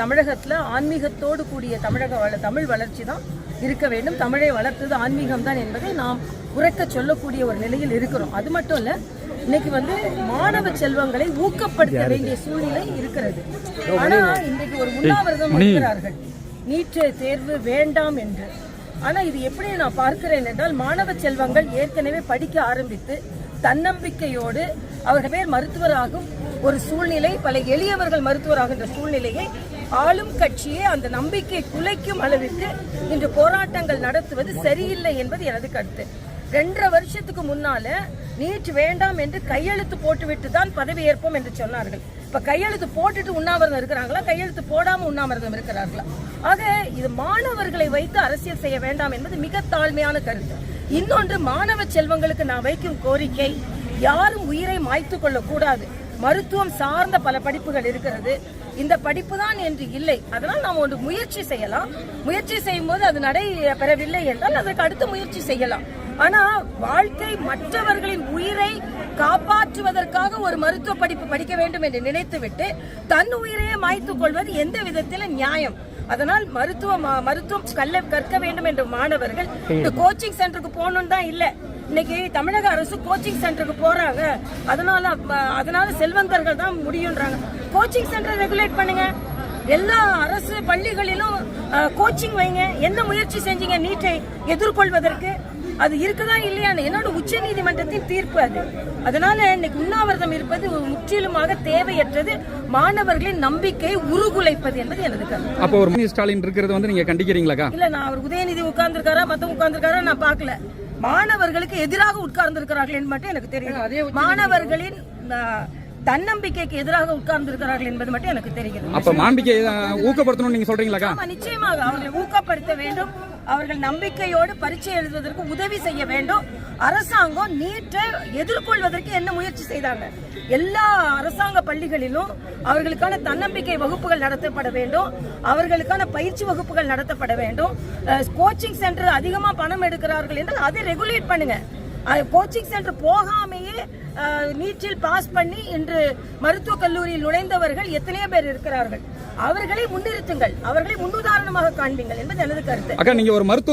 தமிழகத்துல ஆன்மீகத்தோடு கூடிய தமிழக வள தமிழ் வளர்ச்சி தான் இருக்க வேண்டும். தமிழை வளர்த்தது ஆன்மீகம் தான் என்பதை நாம் உறக்க சொல்லக்கூடிய ஒரு நிலையில் இருக்கிறோம். அது மட்டும் இல்ல இன்னைக்கு வந்து மாணவ செல்வங்களை ஊக்கப்படுத்த வேண்டிய சூழ்நிலை இருக்கிறது. ஆனா இன்றைக்கு ஒரு உண்ணாவிரதம் இருக்கிறார்கள். நீட் தேர்வு வேண்டாம் என்று. ஆனா இது எப்படி நான் பார்க்கிறேன் என்றால் மாணவ செல்வங்கள் ஏற்கனவே படிக்க ஆரம்பித்து தன்னம்பிக்கையோடு அவர்கள் பேர் மருத்துவராகும் ஒரு சூழ்நிலை பல எளியவர்கள் மருத்துவராகின்ற சூழ்நிலையை ஆளும் கட்சியே அந்த நம்பிக்கை குலைக்கும் அளவிற்கு இன்று போராட்டங்கள் நடத்துவது சரியில்லை என்பது எனது கருத்து. ரெண்டரை வருஷத்துக்கு முன்னால நீட் வேண்டாம் என்று கையெழுத்து போட்டுவிட்டு தான் பதவி ஏற்போம் என்று சொன்னார்கள். இப்ப கையெழுத்து போட்டுட்டு உண்ணாவிரதம் இருக்கிறாங்களா? கையெழுத்து போடாம உண்ணாவிரதம் இருக்கிறார்களா? ஆக இது மாணவர்களை வைத்து அரசியல் செய்ய வேண்டாம் என்பது மிக தாழ்மையான கருத்து. இன்னொன்று மாணவ செல்வங்களுக்கு நான் வைக்கும் கோரிக்கை யாரும் உயிரை மாய்த்து கொள்ளக்கூடாது. மருத்துவம் சார்ந்த பல படிப்புகள் இருக்கிறது. இந்த படிப்பு தான் என்று இல்லை. அதனால் நாம் ஒன்று முயற்சி செய்யலாம். முயற்சி செய்யும் போது அது நடை பெறவில்லை என்றால் அதற்கு அடுத்து முயற்சி செய்யலாம். ஆனா வாழ்க்கை மற்றவர்களின் உயிரை காப்பாற்றுவதற்காக ஒரு மருத்துவ படிப்பு படிக்க வேண்டும் என்று நினைத்துவிட்டு தன் உயிரையே மாய்த்துக் கொள்வது எந்த விதத்தில் நியாயம். அதனால் மருத்துவ மருத்துவம் கல்ல கற்க வேண்டும் என்ற மாணவர்கள் இந்த கோச்சிங் சென்டருக்கு போகணும்னு தான் இல்ல. இன்னைக்கு தமிழக அரசு கோச்சிங் சென்டருக்கு போறாங்க. அதனால அதனால செல்வந்தர்கள் தான் முடியுன்றாங்க. கோச்சிங் சென்டர் ரெகுலேட் பண்ணுங்க. எல்லா அரசு பள்ளிகளிலும் கோச்சிங் வைங்க. என்ன முயற்சி செஞ்சீங்க? நீட்டை எதிர்கொள்வதற்கு. அது இருக்குதா இல்லையா? என்னோட உச்ச நீதிமன்றத்தின் தீர்ப்பு அது. அதனால இன்னைக்கு உண்ணாவிரதம் இருப்பது முற்றிலுமாக தேவையற்றது. மாணவர்களின் நம்பிக்கையை உருகுலைப்பது என்பது எனது கருத்து. அப்போ ஒரு ஸ்டாலின் இருக்கிறது வந்து நீங்க கண்டிக்கிறீங்களாக்கா? இல்ல நான் அவர் உதயநிதி உட்கார்ந்துருக்காரா மத்த உட்கார்ந்துருக்காரா நான் பார்க்கல. மாணவர்களுக்கு எதிராக உட்கார்ந்திருக்கிறார்கள் என்று மட்டும் எனக்கு தெரியும். மாணவர்களின் தன்னம்பிக்கைக்கு எதிராக உட்கார்ந்திருக்கிறார்கள் என்பது மட்டும் எனக்கு தெரிகிறது. அப்ப மாண்பிக்கை அஹ், ஊக்கப்படுத்தணும்னு நீங்க சொல்றீங்களாக்கா? ஆமா நிச்சயமாக அவர்களை ஊக்கப்படுத்த வேண்டும். அவர்கள் நம்பிக்கையோடு பரீட்சை எழுதுவதற்கு உதவி செய்ய வேண்டும். அரசாங்கம் நீட்டை எதிர்கொள்வதற்கு என்ன முயற்சி செய்தாங்க? எல்லா அரசாங்க பள்ளிகளிலும் அவர்களுக்கான தன்னம்பிக்கை வகுப்புகள் நடத்தப்பட வேண்டும். அவர்களுக்கான பயிற்சி வகுப்புகள் நடத்தப்பட வேண்டும். கோச்சிங் சென்டர் அதிகமாக பணம் எடுக்கிறார்கள் என்றால் அதை ரெகுலேட் பண்ணுங்க. கோச்சிங் சென்டர் போகாமையே நீட்டில் பாஸ் பண்ணி இன்று மருத்துவக் கல்லூரியில் நுழைந்தவர்கள் எத்தனையோ பேர் இருக்கிறார்கள். அவர்களை முன்னிறுத்துங்கள். அவர்களை முன்னுதாரணமாக காண்பீங்கள் என்பது எனது கருத்து. அக்கா நீங்க ஒரு மருத்துவ